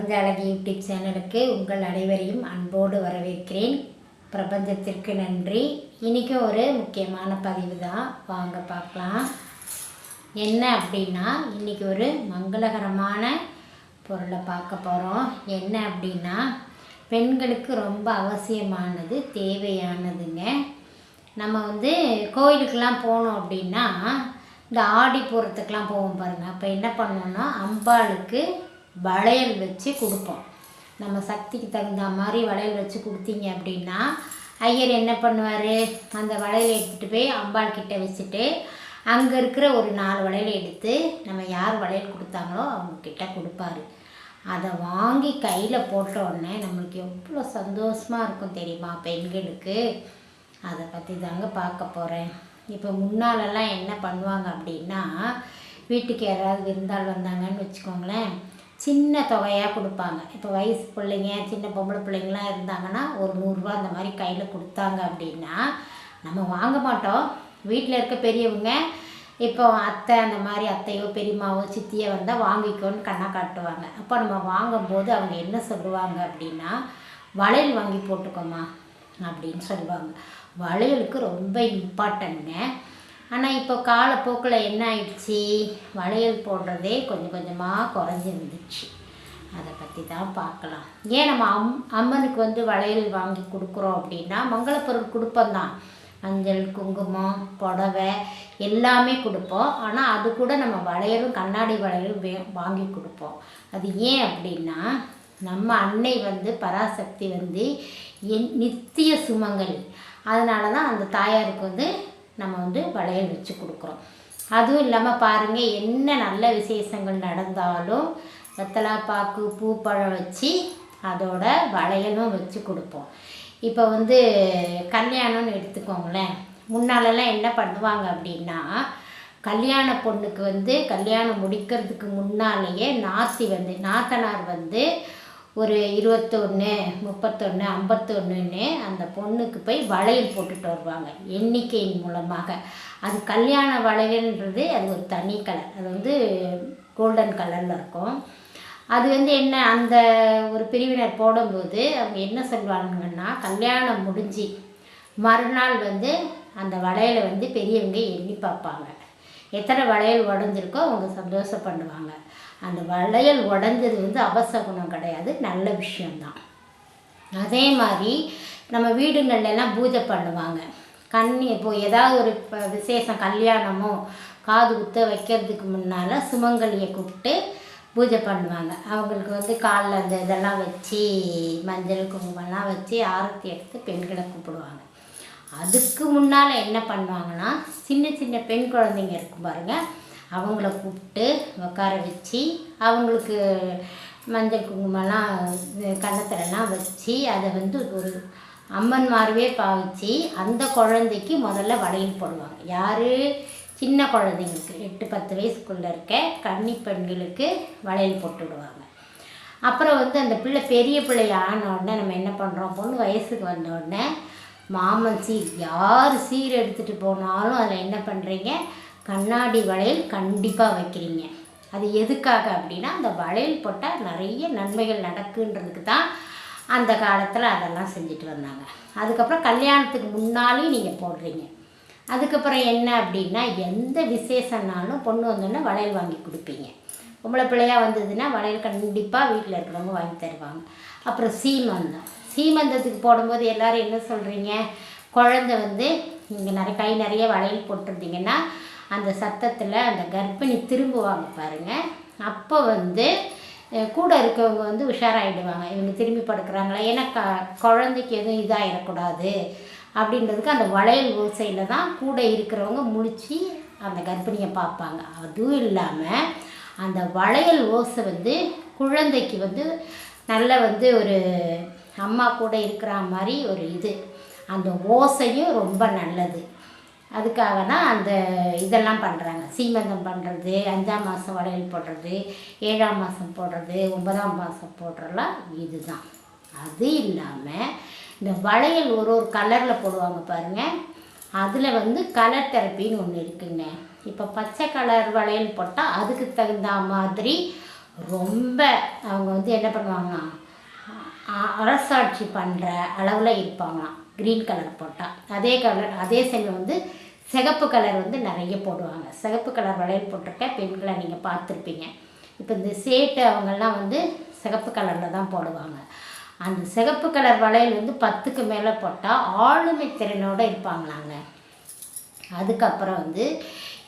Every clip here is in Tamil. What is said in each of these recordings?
பிரபஞ்ச அழகி யூடியூப் சேனலுக்கு உங்கள் அனைவரையும் அன்போடு வரவேற்கிறேன். பிரபஞ்சத்திற்கு நன்றி. இன்றைக்கி ஒரு முக்கியமான பதிவு தான். வாங்க பார்க்கலாம். என்ன அப்படின்னா இன்றைக்கி ஒரு மங்களகரமான பொருளை பார்க்க போகிறோம் என்ன அப்படின்னா பெண்களுக்கு ரொம்ப அவசியமானது தேவையானதுங்க. நம்ம வந்து கோயிலுக்கெல்லாம் போனோம் அப்படின்னா இந்த ஆடி பூரத்துக்கெலாம் போவோம் பாருங்கள் அப்போ என்ன பண்ணோன்னா அம்பாளுக்கு வளையல் வச்சு கொடுப்போம். நம்ம சக்திக்கு தகுந்த மாதிரி வளையல் வச்சு கொடுத்தீங்க அப்படின்னா ஐயர் என்ன பண்ணுவார்? அந்த வளையல் எடுத்துகிட்டு போய் அம்பாள் கிட்டே வச்சுட்டு அங்கே இருக்கிற ஒரு நாலு வளையல் எடுத்து நம்ம யார் வளையல் கொடுத்தாங்களோ அவங்கக்கிட்ட கொடுப்பாரு. அதை வாங்கி கையில் போட்ட உடனே நம்மளுக்கு எவ்வளோ சந்தோஷமாக இருக்கும் தெரியுமா பெண்களுக்கு? அதை பற்றி தாங்க பார்க்க போகிறேன் இப்போ முன்னாலெல்லாம் என்ன பண்ணுவாங்க அப்படின்னா வீட்டுக்கு யாராவது விருந்தாள் வந்தாங்கன்னு வச்சுக்கோங்களேன். சின்ன தொகையாக கொடுப்பாங்க. இப்போ வயசு பிள்ளைங்க சின்ன பொம்பளை பிள்ளைங்களாம் இருந்தாங்கன்னா ஒரு நூறுரூவா அந்த மாதிரி கையில் கொடுத்தாங்க அப்படின்னா நம்ம வாங்க மாட்டோம். வீட்டில் இருக்க பெரியவங்க இப்போ அத்தை அந்த மாதிரி அத்தையோ பெரியம்மாவோ சித்தியோ வந்தால் வாங்கிக்கோன்னு கண்ணா காட்டுவாங்க. அப்போ நம்ம வாங்கும்போது அவங்க என்ன சொல்லுவாங்க அப்படின்னா வளையல் வாங்கி போட்டுக்கோமா அப்படின்னு சொல்லுவாங்க. வளையலுக்கு ரொம்ப இம்பார்ட்டன்ட்ங்க ஆனால் இப்போ காலப்போக்கில் என்ன ஆயிடுச்சு? வளையல் போடுறதே கொஞ்சம் கொஞ்சமாக குறைஞ்சிருந்துச்சு. அதை பற்றி தான் பார்க்கலாம். ஏன் நம்ம அம் அம்மனுக்கு வந்து வளையல் வாங்கி கொடுக்குறோம் அப்படின்னா மங்களப்பொருள் கொடுப்போம் தான். மஞ்சள் குங்குமம் புடவை எல்லாமே கொடுப்போம். ஆனால் அது கூட நம்ம வளையலும் கண்ணாடி வளையலும் வே வாங்கி கொடுப்போம். அது ஏன் அப்படின்னா நம்ம அன்னை வந்து பராசக்தி வந்து என் நித்திய சுமங்கலி. அதனால தான் அந்த தாயாருக்கு வந்து நம்ம வந்து வளையல் வச்சு கொடுக்குறோம். அதுவும் இல்லாமல் பாருங்கள் என்ன நல்ல விசேஷங்கள் நடந்தாலும் வெத்தலா பாக்கு பூப்பழம் வச்சு அதோட வளையலும் வச்சு கொடுப்போம். இப்போ வந்து கல்யாணம்னு எடுத்துக்கோங்களேன். முன்னாலெல்லாம் என்ன பண்ணுவாங்க அப்படின்னா கல்யாண பொண்ணுக்கு வந்து கல்யாணம் முடிக்கிறதுக்கு முன்னாலேயே நாத்தி வந்து நாத்தனார் வந்து ஒரு இருபத்தொன்று முப்பத்தொன்று ஐம்பத்தொன்றுன்னு அந்த பொண்ணுக்கு போய் வளையல் போட்டுட்டு வருவாங்க எண்ணிக்கையின் மூலமாக. அது கல்யாண வளையல்ன்றது அது ஒரு தனி கலர். அது வந்து கோல்டன் கலரில் இருக்கும். அது வந்து என்ன அந்த ஒரு பிரிவினர் போடும்போது அவங்க என்ன சொல்லுவாங்கன்னா கல்யாணம் முடிஞ்சு மறுநாள் வந்து அந்த வளையலை வந்து பெரியவங்க எண்ணி பார்ப்பாங்க. எத்தனை வளையல் உடஞ்சிருக்கோ அவங்க சந்தோஷம் பண்ணுவாங்க அந்த வளையல் உடஞ்சது வந்து அவசகுணம் கிடையாது நல்ல விஷயந்தான் அதே மாதிரி நம்ம வீடுங்கள்லாம் பூஜை பண்ணுவாங்க. கண்ணி இப்போ ஏதாவது ஒரு இப்போ விசேஷம் கல்யாணமோ காது குத்த வைக்கிறதுக்கு முன்னால் சுமங்கலியை கூப்பிட்டு பூஜை பண்ணுவாங்க. அவங்களுக்கு வந்து காலில் அந்த இதெல்லாம் வச்சு மஞ்சள் குங்குமம்லாம் வச்சு ஆரத்தி எடுத்து பெண்களை கூப்பிடுவாங்க. அதுக்கு முன்னால் என்ன பண்ணுவாங்கன்னா சின்ன சின்ன பெண் குழந்தைங்க இருக்கும் பாருங்கள் அவங்கள கூப்பிட்டு உட்கார வச்சு அவங்களுக்கு மஞ்சள் குங்குமம்லாம் கன்னத்துலலாம் வச்சு அதை வந்து ஒரு அம்மன் மாதிரியே பாவிச்சு அந்த குழந்தைக்கு முதல்ல வளையல் போடுவாங்க. யார்? சின்ன குழந்தைங்களுக்கு. எட்டு பத்து வயசுக்குள்ளே இருக்க கன்னி பெண்களுக்கு வளையல் போட்டு விடுவாங்க. அப்புறம் வந்து அந்த பிள்ளை பெரிய பிள்ளை ஆன உடனே நம்ம என்ன பண்ணுறோம் பொண்ணு வயசுக்கு வந்த உடனே மாமன் சீர் யார் சீர் எடுத்துகிட்டு போனாலும் அதில் என்ன பண்ணுறீங்க கண்ணாடி வளையல் கண்டிப்பாக வைக்கிறீங்க. அது எதுக்காக அப்படின்னா அந்த வளையல் போட்டால் நிறைய நன்மைகள் நடக்குன்றதுக்கு தான் அந்த காலத்தில் அதெல்லாம் செஞ்சுட்டு வந்தாங்க. அதுக்கப்புறம் கல்யாணத்துக்கு முன்னாலேயும் நீங்கள் போடுறீங்க. அதுக்கப்புறம் என்ன அப்படின்னா எந்த விசேஷம்னாலும் பொண்ணு வந்தோடனே வளையல் வாங்கி கொடுப்பீங்க. பொம்பளை பிள்ளையாக வந்ததுன்னா வளையல் கண்டிப்பாக வீட்டில் இருக்கிறவங்க வாங்கி தருவாங்க. அப்புறம் சீமந்தம். சீமந்தத்துக்கு போடும்போது எல்லோரும் என்ன சொல்கிறீங்க குழந்த வந்து நீங்கள் நிறைய கை நிறைய வளையல் போட்டிருந்தீங்கன்னா அந்த சத்தத்தில் அந்த கர்ப்பிணி திரும்புவாங்க பாருங்கள் அப்போ வந்து கூட இருக்கவங்க வந்து உஷாராயிடுவாங்க. இவங்க திரும்பி படுக்கிறாங்களா? ஏன்னா க குழந்தைக்கு எதுவும் இதாகிடக்கூடாது அப்படின்றதுக்கு அந்த வளையல் ஓசையில் தான் கூட இருக்கிறவங்க முழிச்சு அந்த கர்ப்பிணியை பார்ப்பாங்க. அதுவும் இல்லாமல் அந்த வளையல் ஓசை வந்து குழந்தைக்கு வந்து நல்ல வந்து ஒரு அம்மா கூட இருக்கிற மாதிரி ஒரு இது. அந்த ஓசையும் ரொம்ப நல்லது. அதுக்காக தான் அந்த இதெல்லாம் பண்ணுறாங்க சீமந்தம் பண்ணுறது அஞ்சாம் மாதம் வளையல் போடுறது ஏழாம் மாதம் போடுறது ஒன்பதாம் மாதம் போடுறலாம் இதுதான். அது இல்லாமல் இந்த வளையல் ஒரு ஒரு கலரில் போடுவாங்க பாருங்கள் அதில் வந்து கலர் தெரப்பின்னு ஒன்று இருக்குங்க. இப்போ பச்சை கலர் வளையல் போட்டால் அதுக்கு தகுந்த மாதிரி ரொம்ப அவங்க வந்து என்ன பண்ணுவாங்கன்னா அரசாட்சி பண்ணுற அளவில் இருப்பாங்களாம். க்ரீன் கலர் போட்டால் அதே கலர் அதே சைடில் வந்து சிகப்பு கலர் வந்து நிறைய போடுவாங்க. சிகப்பு கலர் வளையல் போட்டிருக்க பெண்களை நீங்கள் பார்த்துருப்பீங்க. இப்போ இந்த சேட்டு அவங்கெல்லாம் வந்து சிகப்பு கலரில் தான் போடுவாங்க. அந்த சிகப்பு கலர் வளையல் வந்து பத்துக்கு மேலே போட்டால் ஆளுமை திறனோடு இருப்பாங்களாங்க. அதுக்கப்புறம் வந்து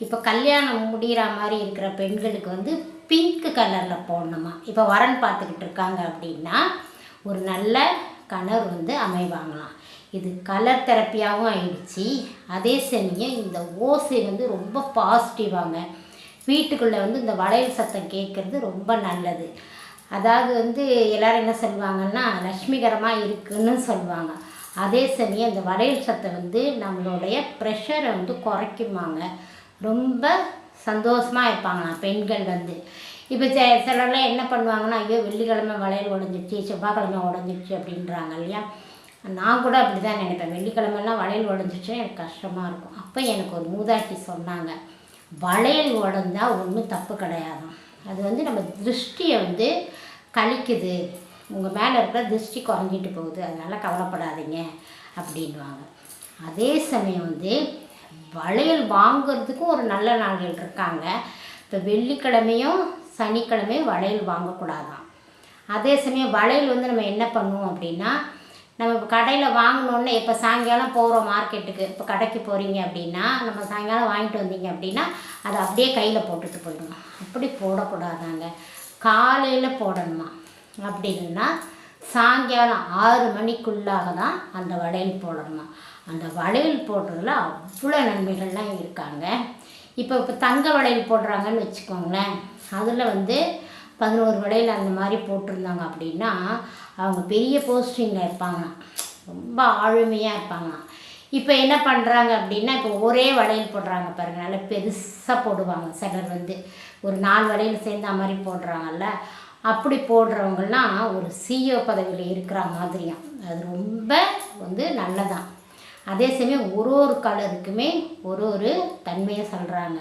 இப்போ கல்யாணம் முடிகிற மாதிரி இருக்கிற பெண்களுக்கு வந்து பிங்க் கலரில் போடணுமா? இப்போ வரன் பார்த்துக்கிட்டு இருக்காங்க அப்படின்னா ஒரு நல்ல கணவர் வந்து அமைவாங்களாம். இது கலர் தெரப்பியாகவும் ஆயிடுச்சு. அதே சமயம் இந்த ஓசை வந்து ரொம்ப பாசிட்டிவாங்க வீட்டுக்குள்ளே வந்து இந்த வளையல் சத்தம் கேட்குறது ரொம்ப நல்லது. அதாவது வந்து எல்லோரும் என்ன சொல்லுவாங்கன்னா லக்ஷ்மிகரமாக இருக்குன்னு சொல்லுவாங்க. அதே சமயம் இந்த வளையல் சத்தம் வந்து நம்மளுடைய ப்ரெஷரை வந்து குறைக்குமாங்க. ரொம்ப சந்தோஷமாக இருப்பாங்களாம் பெண்கள் வந்து. இப்போ செ சிலர்லாம் என்ன பண்ணுவாங்கன்னா ஐயோ வெள்ளிக்கிழமை வளையல் உடஞ்சிடுச்சு செவ்வாய்க்கிழமை உடஞ்சிடுச்சு அப்படின்றாங்க இல்லையா? நான் கூட அப்படி தான் நினைப்பேன். வெள்ளிக்கிழமெல்லாம் வளையல் உடஞ்சிச்சுன்னா எனக்கு கஷ்டமாக இருக்கும். அப்போ எனக்கு ஒரு மூதாட்டி சொன்னாங்க வளையல் உடஞ்சா ஒன்றும் தப்பு கிடையாதாம். அது வந்து நம்ம திருஷ்டியை வந்து கழிக்குது. உங்கள் மேலே இருக்கிற திருஷ்டி குறைஞ்சிட்டு போகுது. அதனால் கவலைப்படாதீங்க. அப்படின்வாங்க அதே சமயம் வந்து வளையல் வாங்குறதுக்கும் ஒரு நல்ல நாள்கள் இருக்காங்க. இப்போ வெள்ளிக்கிழமையும் சனிக்கிழமையும் வளையல் வாங்கக்கூடாதான் அதே சமயம் வளையல் வந்து நம்ம என்ன பண்ணுவோம் அப்படின்னா நம்ம இப்போ கடையில் வாங்கினோன்னே இப்போ சாயங்காலம் போகிறோம் மார்க்கெட்டுக்கு இப்போ கடைக்கு போகிறீங்க அப்படின்னா நம்ம சாயங்காலம் வாங்கிட்டு வந்தீங்க அப்படின்னா அதை அப்படியே கையில் போட்டுட்டு போயிடணும் அப்படி போடக்கூடாதாங்க. காலையில் போடணுமா? அப்படி இல்லைன்னா சாயங்காலம் ஆறு மணிக்குள்ளாக தான் அந்த வளையல் போடணுமா? அந்த வளையல் போடுறதுல அவ்வளோ நன்மைகள்லாம் இருக்காங்க. இப்போ இப்போ தங்க வளையல் போடுறாங்கன்னு வச்சுக்கோங்களேன். அதில் வந்து பதினோரு வடையில் அந்த மாதிரி போட்டிருந்தாங்க அப்படின்னா அவங்க பெரிய போஸ்டிங்கில் இருப்பாங்க. ரொம்ப ஆளுமையாக இருப்பாங்க. இப்போ என்ன பண்ணுறாங்க அப்படின்னா இப்போ ஒரே வளையல் போடுறாங்க பாருங்க. நல்லா பெருசாக போடுவாங்க. சிலர் வந்து ஒரு நாலு வளையல் சேர்ந்த மாதிரி போடுறாங்கல்ல. அப்படி போடுறவங்கலாம் ஒரு சிஇஓ பதவியில் இருக்கிற மாதிரியும் அது ரொம்ப வந்து நல்லதான். அதே சமயம் ஒரு ஒரு கலருக்குமே ஒரு ஒரு தன்மையை சொல்கிறாங்க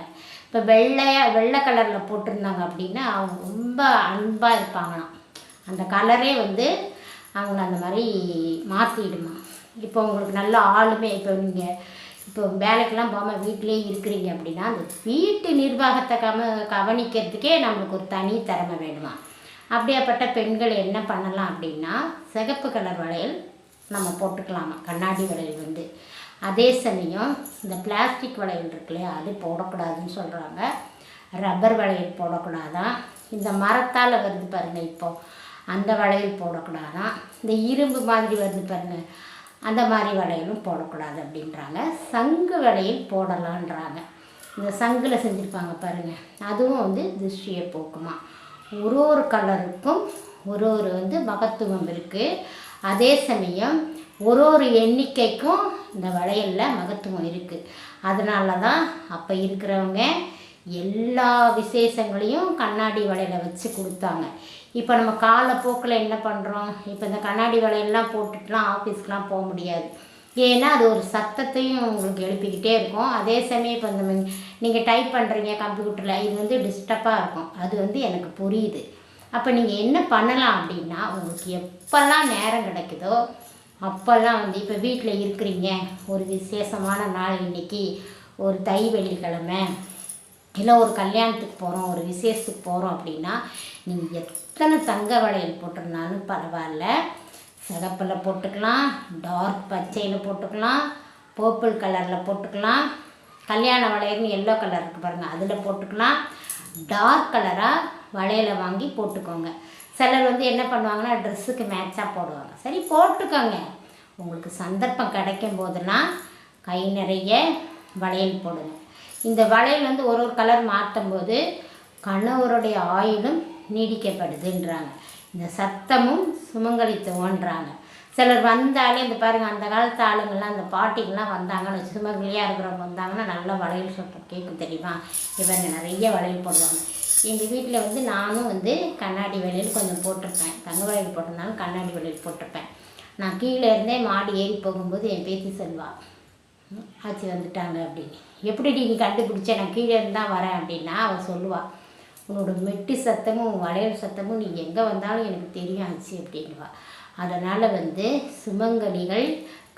இப்போ வெள்ளையாக வெள்ளை கலரில் போட்டிருந்தாங்க அப்படின்னா அவங்க ரொம்ப அன்பாக இருப்பாங்களாம். அந்த கலரே வந்து அவங்கள அந்த மாதிரி மாற்றிடுமா இப்போ உங்களுக்கு நல்ல ஆளுமே இப்போ நீங்கள் இப்போ வேலைக்கெல்லாம் போகாமல் வீட்டிலேயே இருக்கிறீங்க அப்படின்னா அந்த வீட்டு நிர்வாகத்தை கம கவனிக்கிறதுக்கே நம்மளுக்கு ஒரு தனி திறமை வேணுமா. அப்படியாப்பட்ட பெண்கள் என்ன பண்ணலாம் அப்படின்னா சிகப்பு கலர் வளையல் நம்ம போட்டுக்கலாமா. கண்ணாடி வளையல் வந்து. அதே சமயம் இந்த பிளாஸ்டிக் வளையல் இருக்கு இல்லையா அது போடக்கூடாதுன்னு சொல்கிறாங்க ரப்பர் வளையல் போடக்கூடாதான். இந்த மரத்தால் வருது பாருங்கள் இப்போது அந்த வளையல் போடக்கூடாதான். இந்த இரும்பு மாதிரி வருது பாருங்கள் அந்த மாதிரி வளையலும் போடக்கூடாது அப்படின்றாங்க. சங்கு வளையல் போடலான்றாங்க. இந்த சங்கில் செஞ்சுருப்பாங்க பாருங்கள் அதுவும் வந்து திருஷ்டியை போக்குமா. ஒரு ஒரு கலருக்கும் ஒரு ஒரு வந்து மகத்துவம் இருக்குது அதே சமயம் ஒரு ஒரு எண்ணிக்கைக்கும் இந்த வளையலில் மகத்துவம் இருக்குது அதனால தான் அப்போ இருக்கிறவங்க எல்லா விசேஷங்களையும் கண்ணாடி வலையில வச்சு கொடுத்தாங்க. இப்போ நம்ம காலப்போக்கில் என்ன பண்ணுறோம் இப்போ இந்த கண்ணாடி வளையல்லாம் போட்டுட்டுலாம் ஆஃபீஸ்க்கெலாம் போக முடியாது. ஏன்னா அது ஒரு சத்தத்தையும் உங்களுக்கு எழுப்பிக்கிட்டே இருக்கும். அதே சமயம் இப்போ இந்த நீங்கள் டைப் பண்ணுறீங்க கம்ப்யூட்டரில் இது வந்து டிஸ்டர்பாக இருக்கும். அது வந்து எனக்கு புரியுது. அப்போ நீங்கள் என்ன பண்ணலாம் அப்படின்னா உங்களுக்கு எப்போல்லாம் நேரம் கிடைக்குதோ அப்போல்லாம் வந்து இப்போ வீட்டில் இருக்கிறீங்க. ஒரு விசேஷமான நாள் இன்னைக்கு. ஒரு தை வெள்ளிக்கிழமை. இல்லை ஒரு கல்யாணத்துக்கு போகிறோம் ஒரு விசேஷத்துக்கு போகிறோம் அப்படின்னா நீங்கள் எத்தனை தங்க வளையல் போட்டிருந்தாலும் பரவாயில்ல. சிகப்பில் போட்டுக்கலாம் டார்க் பச்சையில் போட்டுக்கலாம் பர்பிள் கலரில் போட்டுக்கலாம். கல்யாண வளையல்னு எல்லோ கலர் இருக்குது பாருங்கள் அதில் போட்டுக்கலாம். டார்க் கலராக வளையலை வாங்கி போட்டுக்கோங்க. சிலர் வந்து என்ன பண்ணுவாங்கன்னா ட்ரெஸ்ஸுக்கு மேட்சாக போடுவாங்க. சரி போட்டுக்கோங்க. உங்களுக்கு சந்தர்ப்பம் கிடைக்கும் போதெல்லாம் கை நிறைய வளையல் போடுங்க. இந்த வளையல் வந்து ஒரு ஒரு கலர் மாற்றும் போது கணவருடைய ஆயுளும் நீடிக்கப்படுதுன்றாங்க. இந்த சத்தமும் சுமங்கலித்துவன்றாங்க சிலர் வந்தாலே இந்த பாருங்க அந்த காலத்து ஆளுங்கள்லாம் அந்த பாட்டிகள்லாம் வந்தாங்கன்னு சுமங்கலியாக இருக்கிறவங்க வந்தாங்கன்னா நல்லா வளையல் சத்தம் கேட்கும் தெரியுமா? இவங்க நிறைய வளையல் போடுவாங்க. எங்கள் வீட்டில் வந்து நானும் வந்து கண்ணாடி வளையல் கொஞ்சம் போட்டிருப்பேன். தங்க வளையல் போட்டிருந்தாலும் கண்ணாடி வளையல் போட்டிருப்பேன். நான் கீழே இருந்தே மாடி ஏறி போகும்போது என் பேத்தி செல்வா ஆச்சி வந்துட்டாங்க அப்படின்னு. எப்படி நீ கண்டுபிடிச்ச? நான் கீழே இருந்தால் வரேன் அப்படின்னா அவள் சொல்லுவாள் உன்னோட மெட்டி சத்தமும் வளையல் சத்தமும் நீ எங்கே வந்தாலும் எனக்கு தெரியும் ஆச்சு அப்படின்வா அதனால் வந்து சுமங்கலிகள்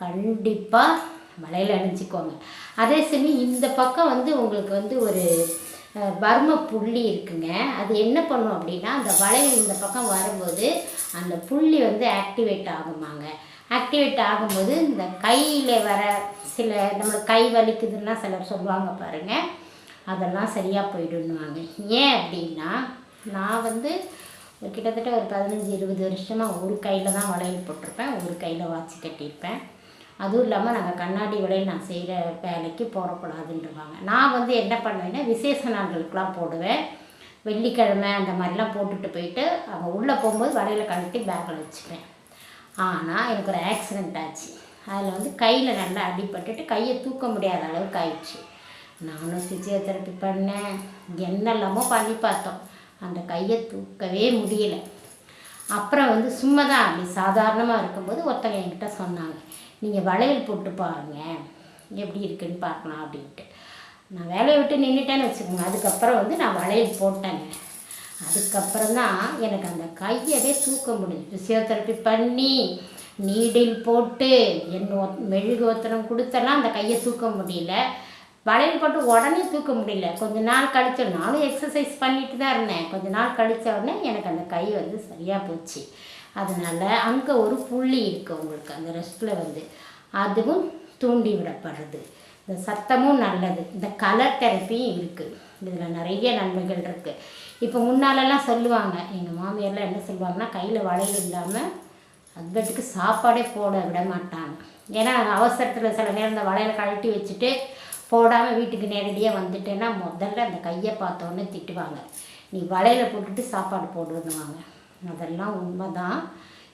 கண்டிப்பாக வளையல் அணிஞ்சிக்கோங்க. அதே சமயம் இந்த பக்கம் வந்து உங்களுக்கு வந்து ஒரு வர்ம புள்ளி இருக்குங்க. அது என்ன பண்ணும் அப்படின்னா அந்த வளையல் இந்த பக்கம் வரும்போது அந்த புள்ளி வந்து ஆக்டிவேட் ஆகுமாங்க. ஆக்டிவேட் ஆகும்போது இந்த கையில் வர சில நம்மளுக்கு கை வலிக்குதுன்னா சிலர் சொல்லுவாங்க பாருங்கள் அதெல்லாம் சரியாக போயிடுன்னுவாங்க ஏன் அப்படின்னா நான் வந்து கிட்டத்தட்ட ஒரு பதினஞ்சு இருபது வருஷமாக ஒரு கையில் தான் வளையல் போட்டிருப்பேன். ஒரு கையில் வாட்ச் கட்டியிருப்பேன். அதுவும் இல்லாமல் நாங்கள் கண்ணாடி வளையல் நான் செய்கிற வேலைக்கு போடக்கூடாதுன்றவாங்க. நான் வந்து என்ன பண்ணுவேன்னா விசேஷ நாட்களுக்கெலாம் போடுவேன். வெள்ளிக்கிழமை அந்த மாதிரிலாம் போட்டுட்டு போயிட்டு அவங்க உள்ளே போகும்போது வடையில் கழட்டி பேக்கில் வச்சுப்பேன். ஆனால் எனக்கு ஒரு ஆக்சிடெண்ட் ஆச்சு. அதில் வந்து கையில் நல்லா அடிபட்டுட்டு கையை தூக்க முடியாத அளவுக்கு ஆயிடுச்சு. நானும் ஃபிசியோதெரப்பி பண்ணேன். என்னெல்லாமோ பண்ணி பார்த்தோம். அந்த கையை தூக்கவே முடியல. அப்புறம் வந்து சும்மா தான் அப்படி சாதாரணமாக இருக்கும்போது ஒருத்தங்க என்கிட்ட சொன்னாங்க. நீங்கள் வளையல் போட்டு பாருங்கள் எப்படி இருக்குன்னு பார்க்கலாம் அப்படின்ட்டு. நான் வேலையை விட்டு நின்றுட்டேன்னு வச்சுக்கோங்க. அதுக்கப்புறம் வந்து நான் வளையல் போட்டேங்க. அதுக்கப்புறம் தான் எனக்கு அந்த கையவே தூக்க முடிஞ்சு ஃபிசியோதெரப்பி பண்ணி நீடில் போட்டு என்ன மெழுகு ஒத்தனம் கொடுத்தெல்லாம் அந்த கையை தூக்க முடியல. வளையல் போட்டு உடனே தூக்க முடியல. கொஞ்ச நாள் கழிச்ச நானும் எக்ஸசைஸ் பண்ணிட்டு தான் இருந்தேன். கொஞ்ச நாள் கழிச்ச உடனே எனக்கு அந்த கை வந்து சரியாக போச்சு. அதனால் அங்கே ஒரு புள்ளி இருக்குது உங்களுக்கு அந்த ரெஸ்ட்டில் வந்து. அதுவும் தூண்டி விடப்படுறது. இந்த சத்தமும் நல்லது. இந்த கலர் தெரப்பியும் இருக்குது இதில் நிறைய நன்மைகள் இருக்குது இப்போ முன்னாலெல்லாம் சொல்லுவாங்க எங்கள் மாமியார்லாம் என்ன சொல்லுவாங்கன்னா கையில் வளையல் இல்லாமல் ஹஸ்பண்டுக்கு சாப்பாடே போட விட மாட்டாங்க. ஏன்னா அவசரத்தில் சில நேரம் இந்த வளையலை கழட்டி வச்சுட்டு போடாமல் வீட்டுக்கு நேரடியாக வந்துட்டேன்னா முதல்ல அந்த கையை பார்த்தோன்னே திட்டுவாங்க. நீ வளையலை போட்டுட்டு சாப்பாடு போடுவாங்க அதெல்லாம் உண்மைதான்.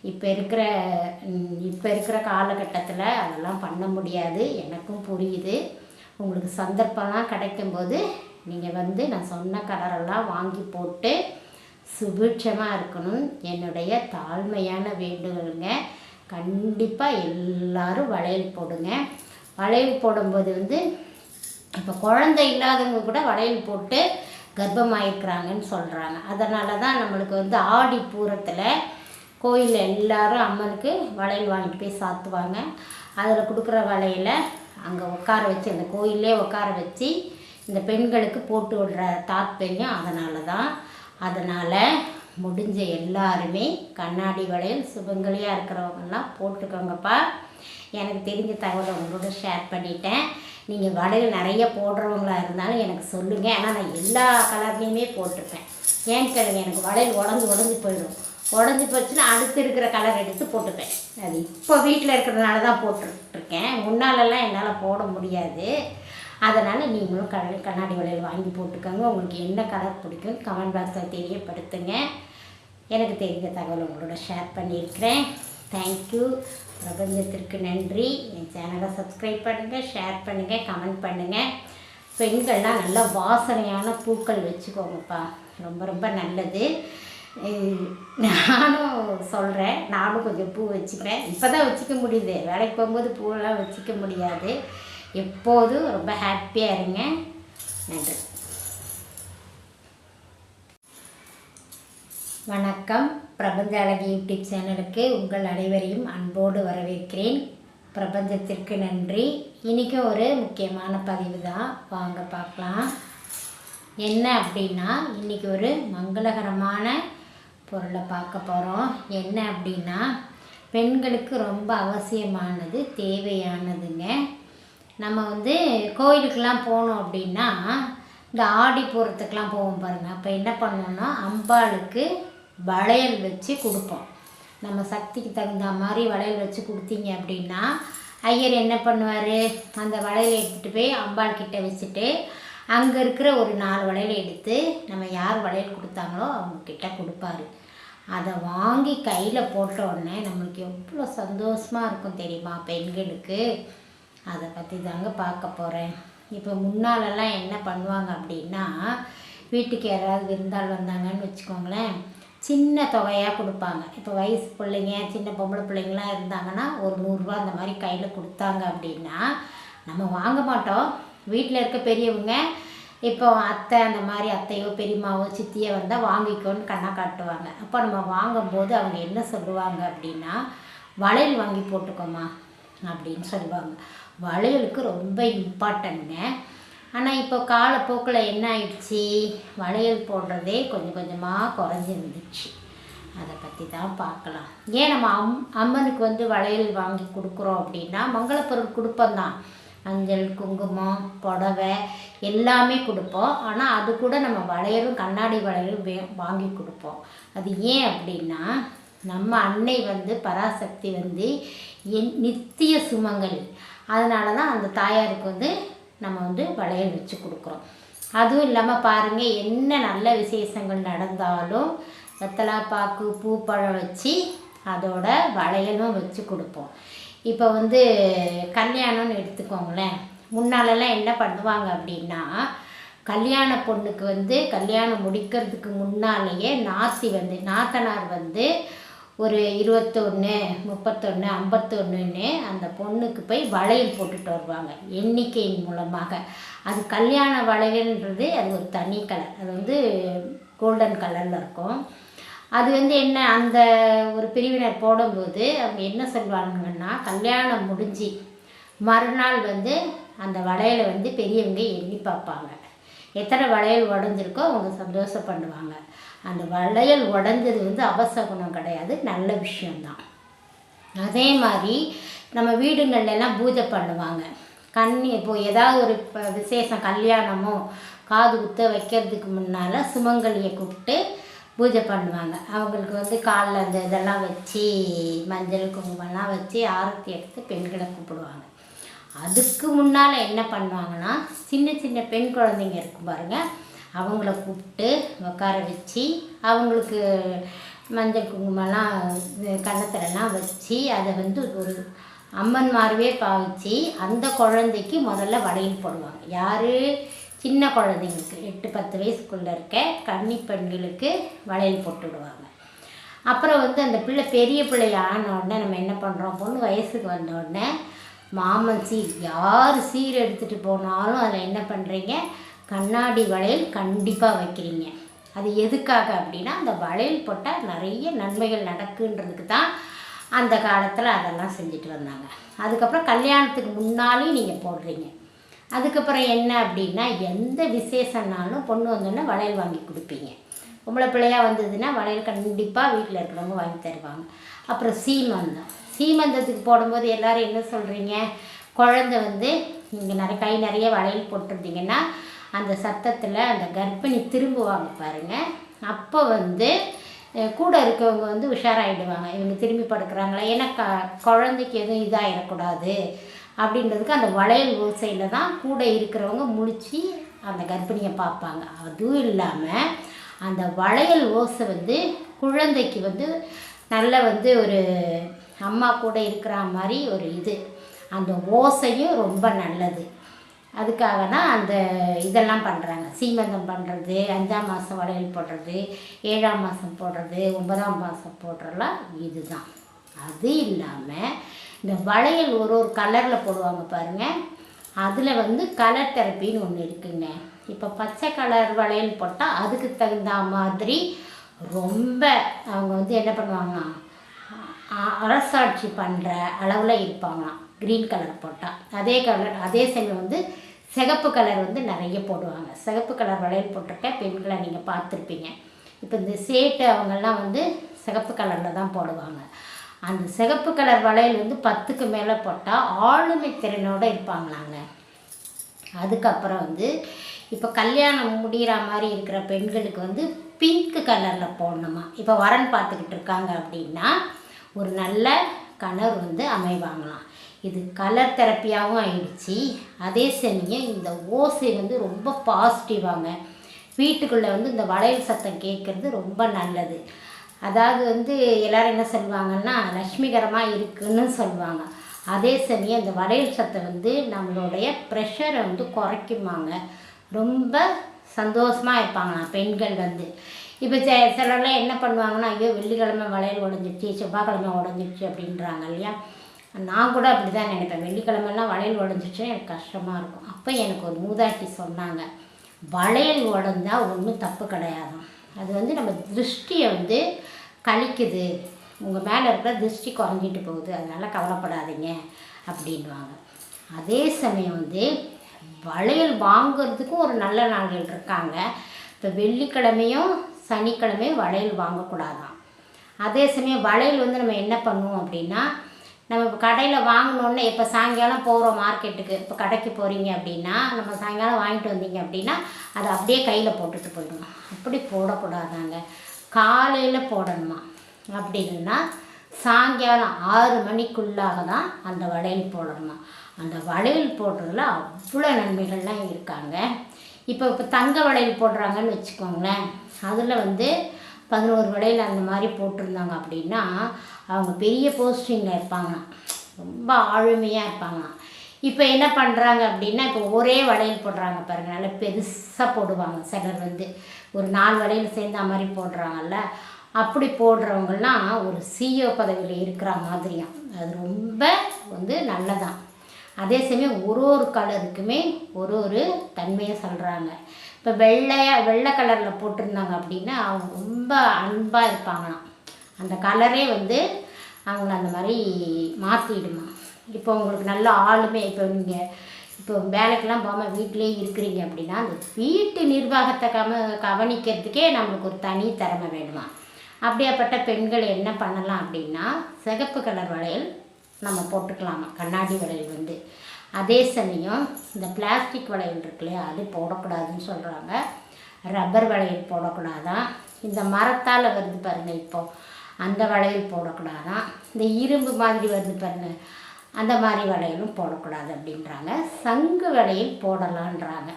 இப்போ இருக்கிற இப்போ இருக்கிற காலகட்டத்தில் அதெல்லாம் பண்ண முடியாது. எனக்கும் புரியுது. உங்களுக்கு சந்தர்ப்பம்லாம் கிடைக்கும்போது நீங்கள் வந்து நான் சொன்ன கலரெல்லாம் வாங்கி போட்டு சுபிட்சமாக இருக்கணும். என்னுடைய தாழ்மையான வேண்டுகோளுங்க. கண்டிப்பாக எல்லாரும் வளையல் போடுங்க. வளையல் போடும்போது வந்து இப்போ குழந்தை இல்லாதவங்க கூட வளையல் போட்டு கர்ப்பமாயிருக்கிறாங்கன்னு சொல்கிறாங்க அதனால தான் நம்மளுக்கு வந்து ஆடி பூரத்தில் கோயிலில் எல்லாரும் அம்மனுக்கு வளையல் வாங்கிட்டு போய் சாத்துவாங்க. அதில் கொடுக்குற வளையலை அங்கே உட்கார வச்சு அந்த கோயிலே உட்கார வச்சு இந்த பெண்களுக்கு போட்டு விடுற தாத்பரியம் அதனால தான் அதனால் முடிஞ்ச எல்லாருமே கண்ணாடி வளையல் சுபங்கலியாக இருக்கிறவங்கெல்லாம் போட்டுக்கோங்கப்பா. எனக்கு தெரிஞ்ச தகவலை உங்களோட ஷேர் பண்ணிட்டேன். நீங்கள் வடகு நிறைய போடுறவங்களா இருந்தாலும் எனக்கு சொல்லுங்கள் ஆனால் நான் எல்லா கலர்லேயுமே போட்டிருப்பேன். ஏன்னு கேளுங்க எனக்கு வளையல் உடஞ்சி உடஞ்சி போயிடும். உடஞ்சி போச்சுன்னா அடுத்து இருக்கிற கலர் எடுத்து போட்டுப்பேன். அது இப்போ வீட்டில் இருக்கிறதுனால தான் போட்டுட்ருக்கேன். முன்னாலெல்லாம் என்னால் போட முடியாது. அதனால் நீங்களும் கண்ண கண்ணாடி வளையல் வாங்கி போட்டுக்கோங்க. உங்களுக்கு என்ன கலர் பிடிக்கும் கமெண்ட் பாக்ஸில் தெரியப்படுத்துங்க. எனக்கு தெரிஞ்ச தகவல் உங்களோட ஷேர் பண்ணியிருக்கிறேன். தேங்க்யூ பிரபஞ்சத்திற்கு நன்றி. என் சேனலை சப்ஸ்கிரைப் பண்ணுங்கள் ஷேர் பண்ணுங்கள் கமெண்ட் பண்ணுங்கள் பெண்கள்லாம் நல்ல வாசனையான பூக்கள் வச்சுக்கோங்கப்பா. ரொம்ப ரொம்ப நல்லது. நானும் சொல்கிறேன் நானும் கொஞ்சம் பூ வச்சுப்பேன். இப்போ தான் வச்சுக்க முடியுது. வேலைக்கு போகும்போது பூவெல்லாம் வச்சுக்க முடியாது. எப்போதும் ரொம்ப ஹாப்பியாக இருங்க. நன்றி. வணக்கம். பிரபஞ்ச அழகி யூடியூப் சேனலுக்கு உங்கள் அனைவரையும் அன்போடு வரவேற்கிறேன். பிரபஞ்சத்திற்கு நன்றி. இன்றைக்கும் ஒரு முக்கியமான பதிவு தான் வாங்க பார்க்கலாம். என்ன அப்படின்னா இன்றைக்கி ஒரு மங்களகரமான பொருளை பார்க்க போகிறோம் என்ன அப்படின்னா பெண்களுக்கு ரொம்ப அவசியமானது தேவையானதுங்க. நம்ம வந்து கோயிலுக்கெல்லாம் போனோம் அப்படின்னா இந்த ஆடி பூரத்துக்கெலாம் போவோம் பாருங்கள் அப்போ என்ன பண்ணோம்னா அம்பாளுக்கு வளையல் வச்சு கொடுப்போம். நம்ம சக்திக்கு தகுந்த மாதிரி வளையல் வச்சு கொடுத்தீங்க அப்படின்னா ஐயர் என்ன பண்ணுவார்? அந்த வளையலை எடுத்துகிட்டு போய் அம்பாள் கிட்டே வச்சுட்டு அங்கே இருக்கிற ஒரு நாலு வளையல் எடுத்து நம்ம யார் வளையல் கொடுத்தாங்களோ அவங்கக்கிட்ட கொடுப்பாரு. அதை வாங்கி கையில் போட்ட உடனே நம்மளுக்கு எவ்வளோ சந்தோஷமாக இருக்கும் தெரியுமா பெண்களுக்கு? அதை பற்றி தாங்க பார்க்க போகிறேன் இப்போ முன்னாலெல்லாம் என்ன பண்ணுவாங்க அப்படின்னா வீட்டுக்கு யாராவது விருந்தாள் வந்தாங்கன்னு வச்சுக்கோங்களேன். சின்ன தொகையாக கொடுப்பாங்க. இப்போ வயசு பிள்ளைங்க சின்ன பொம்பளை பிள்ளைங்களாம் இருந்தாங்கன்னா ஒரு நூறுரூவா அந்த மாதிரி கையில் கொடுத்தாங்க அப்படின்னா நம்ம வாங்க மாட்டோம். வீட்டில் இருக்க பெரியவங்க இப்போ அத்தை அந்த மாதிரி அத்தையோ பெரியம்மாவோ சித்தியோ வந்தால் வாங்கிக்கோன்னு கண்ணா காட்டுவாங்க. அப்போ நம்ம வாங்கும்போது அவங்க என்ன சொல்லுவாங்க அப்படின்னா வளையல் வாங்கி போட்டுக்கோமா அப்படின்னு சொல்லுவாங்க. வளையலுக்கு ரொம்ப இம்பார்ட்டன்ங்க ஆனால் இப்போ காலப்போக்கில் என்ன ஆயிடுச்சு? வளையல் போடுறதே கொஞ்சம் கொஞ்சமாக குறைஞ்சிருந்துச்சு. அதை பற்றி தான் பார்க்கலாம். ஏன் நம்ம அம் அம்மனுக்கு வந்து வளையல் வாங்கி கொடுக்குறோம் அப்படின்னா மங்களப்பொருள் கொடுப்போம் தான். மஞ்சள் குங்குமம் புடவை எல்லாமே கொடுப்போம். ஆனால் அது கூட நம்ம வளையலும் கண்ணாடி வளையலும் வே வாங்கி கொடுப்போம். அது ஏன் அப்படின்னா நம்ம அன்னை வந்து பராசக்தி வந்து என் நித்திய சுமங்கலி. அதனால தான் அந்த தாயாருக்கு வந்து நம்ம வந்து வளையல் வச்சு கொடுக்குறோம். அதுவும் இல்லாமல் பாருங்கள் என்ன நல்ல விசேஷங்கள் நடந்தாலும் வெத்தலா பாக்கு பூ பழம் வச்சு அதோட வளையலும் வச்சு கொடுப்போம். இப்போ வந்து கல்யாணம்னு எடுத்துக்கோங்களேன். முன்னாலெல்லாம் என்ன பண்ணுவாங்க அப்படின்னா கல்யாண பொண்ணுக்கு வந்து கல்யாணம் முடிக்கிறதுக்கு முன்னாலேயே நாத்தி வந்து நாத்தனார் வந்து ஒரு இருபத்தொன்று முப்பத்தொன்று ஐம்பத்தொன்றுன்னு அந்த பொண்ணுக்கு போய் வளையல் போட்டுட்டு வருவாங்க எண்ணிக்கையின் மூலமாக. அது கல்யாண வளையல்ன்றது அது ஒரு தனி கலர். அது வந்து கோல்டன் கலரில் இருக்கும். அது வந்து என்ன அந்த ஒரு பிரிவினர் போடும்போது அவங்க என்ன சொல்லுவாங்கன்னா கல்யாணம் முடிஞ்சு மறுநாள் வந்து அந்த வளையலை வந்து பெரியவங்க எண்ணி பார்ப்பாங்க. எத்தனை வளையல் உடஞ்சிருக்கோ அவங்க சந்தோஷம் பண்ணுவாங்க அந்த வளையல் உடஞ்சது வந்து அவசகுணம் கிடையாது. நல்ல விஷயந்தான் அதே மாதிரி நம்ம வீடுங்கள்லாம் பூஜை பண்ணுவாங்க. கண்ணி இப்போ ஏதாவது ஒரு விசேஷம் கல்யாணமோ காது குத்த வைக்கிறதுக்கு முன்னால் சுமங்கலியை கூப்பிட்டு பூஜை பண்ணுவாங்க. அவங்களுக்கு வந்து காலில் அந்த இதெல்லாம் வச்சு மஞ்சள் குங்குமம்லாம் வச்சு ஆரத்தி எடுத்து பெண்களை கூப்பிடுவாங்க. அதுக்கு முன்னால் என்ன பண்ணுவாங்கன்னா சின்ன சின்ன பெண் குழந்தைங்க இருக்கும் பாருங்கள் அவங்கள கூப்பிட்டு உட்கார வச்சு அவங்களுக்கு மஞ்சள் குங்குமம்லாம் கன்னத்துலலாம் வச்சு அதை வந்து ஒரு அம்மன் மாதிரியே பாவிச்சு அந்த குழந்தைக்கு முதல்ல வளையல் போடுவாங்க. யார்? சின்ன குழந்தைங்களுக்கு. எட்டு பத்து வயசுக்குள்ளே இருக்க கன்னி பெண்களுக்கு வளையல் போட்டு விடுவாங்க. அப்புறம் வந்து அந்த பிள்ளை பெரிய பிள்ளை ஆன உடனே நம்ம என்ன பண்ணுறோம் பொண்ணு வயசுக்கு வந்த உடனே மாமன் சீர் யார் சீர் எடுத்துகிட்டு போனாலும் அதில் என்ன பண்ணுறீங்க கண்ணாடி வளையல் கண்டிப்பாக வைக்கிறீங்க. அது எதுக்காக அப்படின்னா அந்த வளையல் போட்டால் நிறைய நன்மைகள் நடக்குன்றதுக்கு தான் அந்த காலத்தில் அதெல்லாம் செஞ்சுட்டு வந்தாங்க. அதுக்கப்புறம் கல்யாணத்துக்கு முன்னாலேயும் நீங்கள் போடுறீங்க. அதுக்கப்புறம் என்ன அப்படின்னா எந்த விசேஷம்னாலும் பொண்ணு வந்தோடனே வளையல் வாங்கி கொடுப்பீங்க. பொம்பளை பிள்ளையாக வந்ததுன்னா வளையல் கண்டிப்பாக வீட்டில் இருக்கிறவங்க வாங்கி தருவாங்க. அப்புறம் சீமந்தம். சீமந்தத்துக்கு போடும்போது எல்லோரும் என்ன சொல்கிறீங்க குழந்த வந்து நீங்கள் நிறைய கை நிறைய வளையல் போட்டிருந்தீங்கன்னா அந்த சத்தத்தில் அந்த கர்ப்பிணி திரும்புவாங்க பாருங்கள் அப்போ வந்து கூட இருக்கவங்க வந்து உஷாராயிடுவாங்க. இவங்க திரும்பி படுக்கிறாங்களா? ஏன்னா க குழந்தைக்கு எதுவும் இதாகிடக்கூடாது அப்படின்றதுக்கு அந்த வளையல் ஓசையில் தான் கூட இருக்கிறவங்க முழிச்சு அந்த கர்ப்பிணியை பார்ப்பாங்க. அதுவும் இல்லாமல் அந்த வளையல் ஓசை வந்து குழந்தைக்கு வந்து நல்ல வந்து ஒரு அம்மா கூட இருக்கிற மாதிரி ஒரு இது. அந்த ஓசையும் ரொம்ப நல்லது. அதுக்காக தான் அந்த இதெல்லாம் பண்ணுறாங்க சீமந்தம் பண்ணுறது அஞ்சாம் மாதம் வளையல் போடுறது ஏழாம் மாதம் போடுறது ஒன்பதாம் மாதம் போடுறலாம் இதுதான். அது இல்லாமல் இந்த வளையல் ஒரு ஒரு கலரில் போடுவாங்க பாருங்கள் அதில் வந்து கலர் தெரப்பின்னு ஒன்று இருக்குங்க. இப்போ பச்சை கலர் வளையல் போட்டால் அதுக்கு தகுந்த மாதிரி ரொம்ப அவங்க வந்து என்ன பண்ணுவாங்கன்னா அரசாட்சி பண்ணுற அளவில் இருப்பாங்களாம் க்ரீன் கலர் போட்டால் அதே கலர் அதே சமயம் வந்து சிகப்பு கலர் வந்து நிறைய போடுவாங்க. சிகப்பு கலர் வளையல் போட்டிருக்க பெண்களை நீங்கள் பார்த்துருப்பீங்க. இப்போ இந்த சேட்டு அவங்கெல்லாம் வந்து சிகப்பு கலரில் தான் போடுவாங்க. அந்த சிகப்பு கலர் வளையல் வந்து பத்துக்கு மேலே போட்டால் ஆளுமை திறனோடு இருப்பாங்களாங்க. அதுக்கப்புறம் வந்து இப்போ கல்யாணம் முடிகிற மாதிரி இருக்கிற பெண்களுக்கு வந்து பிங்க் கலரில் போடணுமா? இப்போ வரன் பார்த்துக்கிட்டு இருக்காங்க அப்படின்னா ஒரு நல்ல கலர் வந்து அமைவாங்களாம். இது கலர் தெரப்பியாகவும் ஆயிடுச்சு. அதே சமயம் இந்த ஓசை வந்து ரொம்ப பாசிட்டிவாங்க வீட்டுக்குள்ளே வந்து இந்த வளையல் சத்தம் கேட்குறது ரொம்ப நல்லது. அதாவது வந்து எல்லோரும் என்ன சொல்லுவாங்கன்னா லக்ஷ்மிகரமாக இருக்குன்னு சொல்லுவாங்க. அதே சமயம் இந்த வளையல் சத்தம் வந்து நம்மளுடைய ப்ரெஷரை வந்து குறைக்குமாங்க. ரொம்ப சந்தோஷமாக இருப்பாங்களாம் பெண்கள் வந்து. இப்போ செ சிலர்லாம் என்ன பண்ணுவாங்கன்னா ஐயோ வெள்ளிக்கிழமை வளையல் உடஞ்சிடுச்சு செவ்வாய்க்கிழமை உடஞ்சிடுச்சு அப்படின்றாங்க இல்லையா? நான் கூட அப்படி தான் நினைப்பேன். வெள்ளிக்கிழமெல்லாம் வளையல் உடஞ்சிச்சுன்னா எனக்கு கஷ்டமாக இருக்கும். அப்போ எனக்கு ஒரு மூதாட்டி சொன்னாங்க வளையல் உடஞ்சால் ஒன்றும் தப்பு கிடையாதாம். அது வந்து நம்ம திருஷ்டியை வந்து கழிக்குது. உங்கள் மேலே இருக்கிற திருஷ்டி குறைஞ்சிட்டு போகுது. அதனால் கவலைப்படாதீங்க. அப்படின்வாங்க அதே சமயம் வந்து வளையல் வாங்குறதுக்கும் ஒரு நல்ல நாள்கள் இருக்காங்க. இப்போ வெள்ளிக்கிழமையும் சனிக்கிழமை வளையல் வாங்கக்கூடாதாம் அதே சமயம் வளையல் வந்து நம்ம என்ன பண்ணுவோம் அப்படின்னா நம்ம இப்போ கடையில் வாங்கினோன்னே இப்போ சாயங்காலம் போகிறோம் மார்க்கெட்டுக்கு இப்போ கடைக்கு போகிறீங்க அப்படின்னா நம்ம சாயங்காலம் வாங்கிட்டு வந்தீங்க அப்படின்னா அதை அப்படியே கையில் போட்டுட்டு போயிடணும் அப்படி போடக்கூடாதாங்க. காலையில் போடணுமா? அப்படி இல்லைன்னா சாயங்காலம் ஆறு மணிக்குள்ளாக தான் அந்த வளையல் போடணுமா? அந்த வளையல் போடுறதுல அவ்வளோ நன்மைகள்லாம் இருக்காங்க. இப்போ இப்போ தங்க வளையல் போடுறாங்கன்னு வச்சுக்கோங்களேன். அதில் வந்து பதினோரு வளையல் அந்த மாதிரி போட்டிருந்தாங்க அப்படின்னா அவங்க பெரிய போஸ்டிங்கில் இருப்பாங்க. ரொம்ப ஆளுமையாக இருப்பாங்க. இப்போ என்ன பண்ணுறாங்க அப்படின்னா இப்போ ஒரே வளையல் போடுறாங்க பாருங்கள் நல்லா பெருசாக போடுவாங்க. சிலர் வந்து ஒரு நாலு வளையல் சேர்ந்த மாதிரி போடுறாங்கல்ல. அப்படி போடுறவங்கலாம் ஒரு சிஇஓ பதவியில் இருக்கிற மாதிரியாம் அது ரொம்ப வந்து நல்லதான். அதே சமயம் ஒரு ஒரு கலருக்குமே ஒரு ஒரு தன்மையை சொல்கிறாங்க இப்போ வெள்ளையாக வெள்ளை கலரில் போட்டிருந்தாங்க அப்படின்னா அவங்க ரொம்ப அன்பாக இருப்பாங்களாம். அந்த கலரே வந்து அவங்கள அந்த மாதிரி மாற்றிடுமா இப்போ உங்களுக்கு நல்ல ஆளுமே இப்போ நீங்கள் இப்போ வேலைக்கெல்லாம் போகாமல் வீட்டிலேயே இருக்கிறீங்க அப்படின்னா அந்த வீட்டு நிர்வாகத்தை கவ கவனிக்கிறதுக்கே நம்மளுக்கு ஒரு தனி திறமை வேணுமா. அப்படியாப்பட்ட பெண்கள் என்ன பண்ணலாம் அப்படின்னா சிகப்பு கலர் வளையல் நம்ம போட்டுக்கலாமா? கண்ணாடி வளையல் வந்து. அதே சமயம் இந்த பிளாஸ்டிக் வளையல் இருக்கு இல்லையா அது போடக்கூடாதுன்னு சொல்கிறாங்க ரப்பர் வளையல் போடக்கூடாதான். இந்த மரத்தால் வருது பாருங்கள் இப்போ. அந்த வளையல் போடக்கூடாதான். இந்த இரும்பு மாதிரி வருது பாருங்கள் அந்த மாதிரி வளையலும் போடக்கூடாது அப்படின்றாங்க. சங்கு வளையல் போடலான்றாங்க.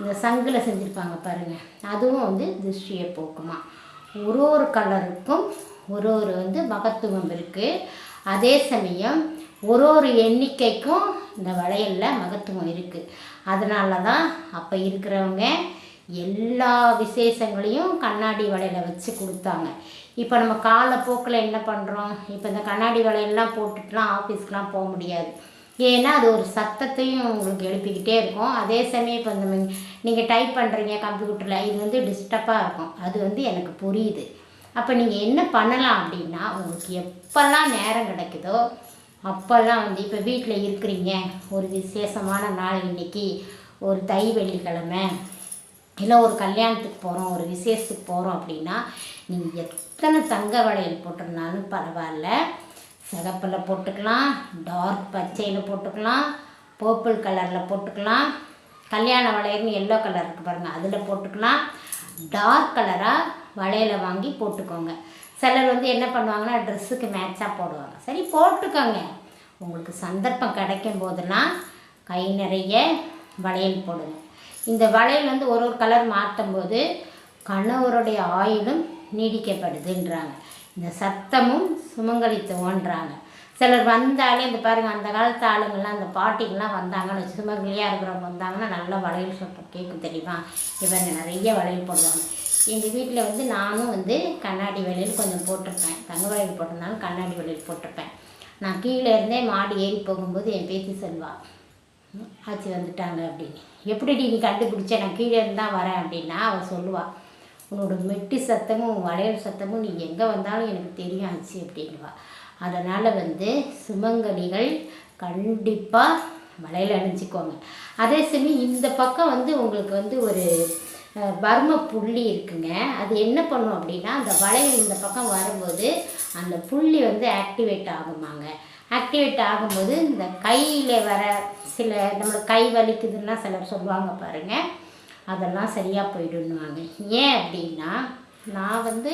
இந்த சங்கில் செஞ்சுருப்பாங்க பாருங்கள் அதுவும் வந்து திருஷ்டியை போக்குமா. ஒரு ஒரு கலருக்கும் ஒரு ஒரு வந்து மகத்துவம் இருக்குது அதே சமயம் ஒரு ஒரு எண்ணிக்கைக்கும் இந்த வளையலில் மகத்துவம் இருக்குது அதனால தான் அப்போ இருக்கிறவங்க எல்லா விசேஷங்களையும் கண்ணாடி வளையலை வச்சு கொடுத்தாங்க. இப்போ நம்ம காலப்போக்கில் என்ன பண்ணுறோம் இப்போ இந்த கண்ணாடி வளையல்லாம் போட்டுட்டுலாம் ஆஃபீஸ்க்கெலாம் போக முடியாது. ஏன்னா அது ஒரு சத்தத்தையும் உங்களுக்கு எழுப்பிக்கிட்டே இருக்கும். அதே சமயம் இப்போ இந்த நீங்கள் டைப் பண்ணுறீங்க கம்ப்யூட்டரில் இது வந்து டிஸ்டர்பாக இருக்கும். அது வந்து எனக்கு புரியுது. அப்போ நீங்கள் என்ன பண்ணலாம் அப்படின்னா உங்களுக்கு எப்போல்லாம் நேரம் கிடைக்குதோ அப்போல்லாம் வந்து இப்போ வீட்டில் இருக்கிறீங்க ஒரு விசேஷமான நாள் இன்னைக்கு ஒரு தை வெள்ளிக்கிழமை இல்லை ஒரு கல்யாணத்துக்கு போகிறோம் ஒரு விசேஷத்துக்கு போகிறோம் அப்படின்னா நீங்கள் எத்தனை தங்க வளையல் போட்டிருந்தாலும் பரவாயில்ல. சிகப்பில் போட்டுக்கலாம் டார்க் பச்சையில் போட்டுக்கலாம் பர்பிள் கலரில் போட்டுக்கலாம் கல்யாண வளையல்னு எல்லோ கலர் இருக்குது பாருங்கள் அதில் போட்டுக்கலாம். டார்க் கலராக வளையலை வாங்கி போட்டுக்கோங்க. சிலர் வந்து என்ன பண்ணுவாங்கன்னா ட்ரெஸ்ஸுக்கு மேட்சாக போடுவாங்க. சரி போட்டுக்கோங்க. உங்களுக்கு சந்தர்ப்பம் கிடைக்கும் போதெல்லாம் கை நிறைய வளையல் போடுங்க. இந்த வளையல் வந்து ஒரு ஒரு கலர் மாற்றும் போது கணவருடைய ஆயுளும் நீடிக்கப்படுதுன்றாங்க. இந்த சத்தமும் சுமங்கலித்துவன்றாங்க சிலர் வந்தாலே இந்த பாருங்கள் அந்த காலத்து ஆளுங்கள்லாம் அந்த பாட்டிங்கெல்லாம் வந்தாங்கன்னு சுமங்கலியாக இருக்கிறவங்க வந்தாங்கன்னா நல்லா வளையல் சத்தம் கேட்கும் தெரியுமா? இவங்க நிறைய வளையல் போடுவாங்க. எங்கள் வீட்டில் வந்து நானும் வந்து கண்ணாடி வளையல் கொஞ்சம் போட்டிருப்பேன். தங்க வளையல் போட்டிருந்தாலும் கண்ணாடி வளையல் போட்டிருப்பேன். நான் கீழே இருந்தே மாடி ஏறி போகும்போது என் பேத்தி செல்வா ஆச்சி வந்துட்டாங்க அப்படின்னு. எப்படி நீ கண்டுபிடிச்ச? நான் கீழே இருந்தால் வரேன் அப்படின்னா அவள் சொல்லுவாள் உன்னோட மெட்டி சத்தமும் வளையல் சத்தமும் நீ எங்கே வந்தாலும் எனக்கு தெரியும் ஆச்சு அப்படின்வா அதனால் வந்து சுமங்கலிகள் கண்டிப்பாக வளையல் அணிஞ்சிக்கோங்க. அதே சமயம் இந்த பக்கம் வந்து உங்களுக்கு வந்து ஒரு பர்ம புள்ளி இருக்குங்க. அது என்ன பண்ணும் அப்படின்னா அந்த வளையல் இந்த பக்கம் வரும்போது அந்த புள்ளி வந்து ஆக்டிவேட் ஆகுமாங்க. ஆக்டிவேட் ஆகும்போது இந்த கையில் வர சில நம்மளுக்கு கை வலிக்குதுன்னா சிலர் சொல்லுவாங்க பாருங்கள் அதெல்லாம் சரியாக போயிடுன்னுவாங்க ஏன் அப்படின்னா நான் வந்து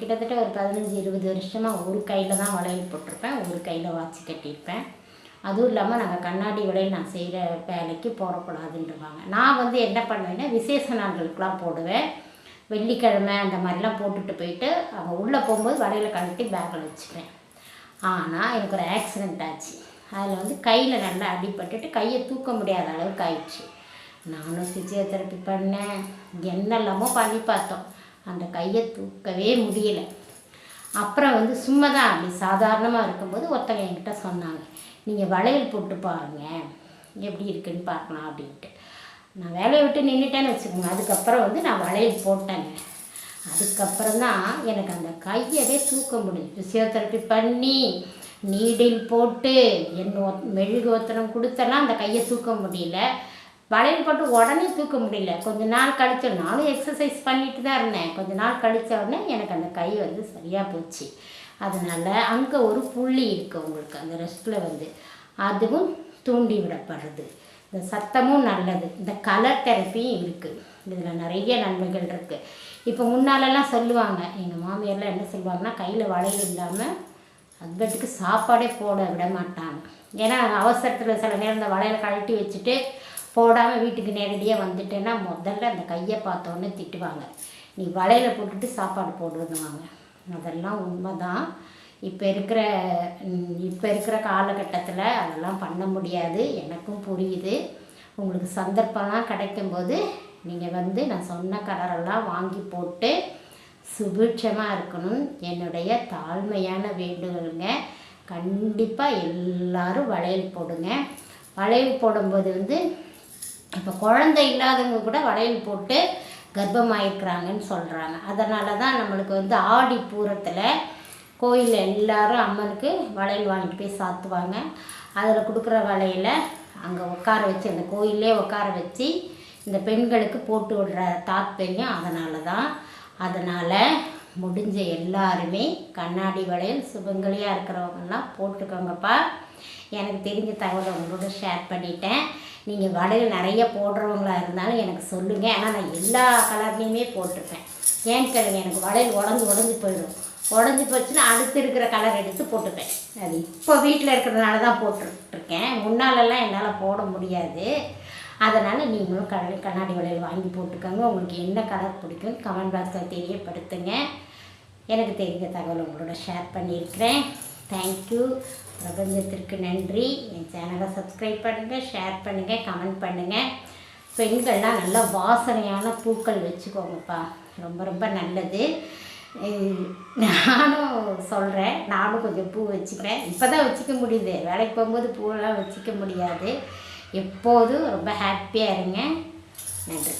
கிட்டத்தட்ட ஒரு பதினஞ்சு இருபது வருஷமாக ஒரு கையில் தான் வளையல் போட்டிருப்பேன். ஒரு கையில் வாட்சி கட்டியிருப்பேன். அதுவும் இல்லாமல் நாங்கள் கண்ணாடி விலையில் நான் செய்கிற வேலைக்கு போடக்கூடாதுன்றவாங்க. நான் வந்து என்ன பண்ணுவேன்னா விசேஷ நாட்களுக்கெலாம் போடுவேன். வெள்ளிக்கிழமை அந்த மாதிரிலாம் போட்டுட்டு போயிட்டு அங்கே உள்ளே போகும்போது வலையில் கழட்டி பேக்கில் வச்சுப்பேன். ஆனால் எனக்கு ஒரு ஆக்சிடெண்ட் ஆச்சு. அதில் வந்து கையில் நல்லா அடிபட்டுட்டு கையை தூக்க முடியாத அளவுக்கு ஆயிடுச்சு. நானும் ஃபிசியோதெரப்பி பண்ணேன். என்னெல்லாமோ பண்ணி பார்த்தோம். அந்த கையை தூக்கவே முடியல. அப்புறம் வந்து சும்மா தான் அப்படி சாதாரணமாக இருக்கும்போது ஒருத்தங்க என்கிட்ட சொன்னாங்க. நீங்கள் வளையல் போட்டு பாருங்கள் எப்படி இருக்குன்னு பார்க்கலாம் அப்படின்ட்டு. நான் வேலையை விட்டு நின்றுட்டேன்னு வச்சுக்கோங்க. அதுக்கப்புறம் வந்து நான் வளையல் போட்டேங்க. அதுக்கப்புறம் தான் எனக்கு அந்த கையவே தூக்க முடியும் ஃபிசியோதெரப்பி பண்ணி நீடில் போட்டு என் மெழுகு ஒத்தனம் கொடுத்தெல்லாம் அந்த கையை தூக்க முடியல. வளையல் போட்டு உடனே தூக்க முடியல. கொஞ்ச நாள் கழிச்ச நானும் எக்ஸசைஸ் பண்ணிட்டு தான் இருந்தேன். கொஞ்ச நாள் கழித்த உடனே எனக்கு அந்த கை வந்து சரியாக போச்சு. அதனால் அங்கே ஒரு புள்ளி இருக்குது உங்களுக்கு அந்த ரெஸ்ட்டில் வந்து. அதுவும் தூண்டி விடப்படுறது. இந்த சத்தமும் நல்லது. இந்த கலர் தெரப்பியும் இருக்குது இதில் நிறைய நன்மைகள் இருக்குது இப்போ முன்னாலெல்லாம் சொல்லுவாங்க எங்கள் மாமியார்லாம் என்ன சொல்லுவாங்கன்னா கையில் வளையல் இல்லாமல் ஹஸ்பண்டுக்கு சாப்பாடே போட விட மாட்டாங்க. ஏன்னா அவசரத்தில் சில நேரம் இந்த வளையலை கழட்டி வச்சுட்டு போடாமல் வீட்டுக்கு நேரடியாக வந்துட்டேன்னா முதல்ல அந்த கையை பார்த்தோன்னே திட்டுவாங்க. நீ வளையலை போட்டுட்டு சாப்பாடு போடுவாங்க அதெல்லாம் உண்மை தான் இப்போ இருக்கிற இப்போ இருக்கிற காலகட்டத்தில் அதெல்லாம் பண்ண முடியாது. எனக்கும் புரியுது. உங்களுக்கு சந்தர்ப்பம்லாம் கிடைக்கும்போது நீங்கள் வந்து நான் சொன்ன கலரெல்லாம் வாங்கி போட்டு சுபிட்சமாக இருக்கணும். என்னுடைய தாழ்மையான வேண்டுகோளுங்க. கண்டிப்பாக எல்லோரும் வளையல் போடுங்க. வளையல் போடும்போது வந்து இப்போ குழந்தை இல்லாதவங்க கூட வளையல் போட்டு கர்ப்பமாயிருக்கிறாங்கன்னு சொல்கிறாங்க அதனால தான் நம்மளுக்கு வந்து ஆடி பூரத்தில் கோயிலில் எல்லாரும் அம்மனுக்கு வளையல் வாங்கிட்டு போய் சாத்துவாங்க. அதில் கொடுக்குற வளையல அங்கே உட்கார வச்சு அந்த கோயிலே உட்கார வச்சு இந்த பெண்களுக்கு போட்டு விடுற தாத்பரியம் அதனால தான் அதனால் முடிஞ்ச எல்லாருமே கண்ணாடி வளையல் சுபங்கலியாக இருக்கிறவங்கெல்லாம் போட்டுக்கோங்கப்பா. எனக்கு தெரிஞ்ச தகவலை உங்களோட ஷேர் பண்ணிட்டேன். நீங்கள் வளையல் நிறைய போடுறவங்களா இருந்தாலும் எனக்கு சொல்லுங்கள் ஆனால் நான் எல்லா கலர்லேயுமே போட்டிருப்பேன். ஏன்னு கேளுங்க எனக்கு வளையல் உடஞ்சி உடஞ்சி போயிடும். உடஞ்சி போச்சுன்னா அடுத்து இருக்கிற கலர் எடுத்து போட்டுப்பேன். அது இப்போ வீட்டில் இருக்கிறதுனால தான் போட்டுருக்கேன். முன்னாலெல்லாம் என்னால் போட முடியாது. அதனால் நீங்களும் க கண்ணாடி வளையல் வாங்கி போட்டுக்கோங்க. உங்களுக்கு என்ன கலர் பிடிக்கும் கமெண்ட் பாக்ஸில் தெரியப்படுத்துங்க. எனக்கு தெரிஞ்ச தகவல் உங்களோட ஷேர் பண்ணியிருக்கிறேன். தேங்க்யூ பிரபஞ்சத்திற்கு நன்றி. என் சேனலை சப்ஸ்கிரைப் பண்ணுங்கள் ஷேர் பண்ணுங்கள் கமெண்ட் பண்ணுங்கள் பெண்கள்லாம் நல்லா வாசனையான பூக்கள் வச்சுக்கோங்கப்பா. ரொம்ப ரொம்ப நல்லது. நானும் சொல்கிறேன் நானும் கொஞ்சம் பூ வச்சுக்கிறேன். இப்போ தான் வச்சுக்க முடியுது. வேலைக்கு போகும்போது பூவெல்லாம் வச்சுக்க முடியாது. எப்போதும் ரொம்ப ஹாப்பியாக இருங்க. நன்றி.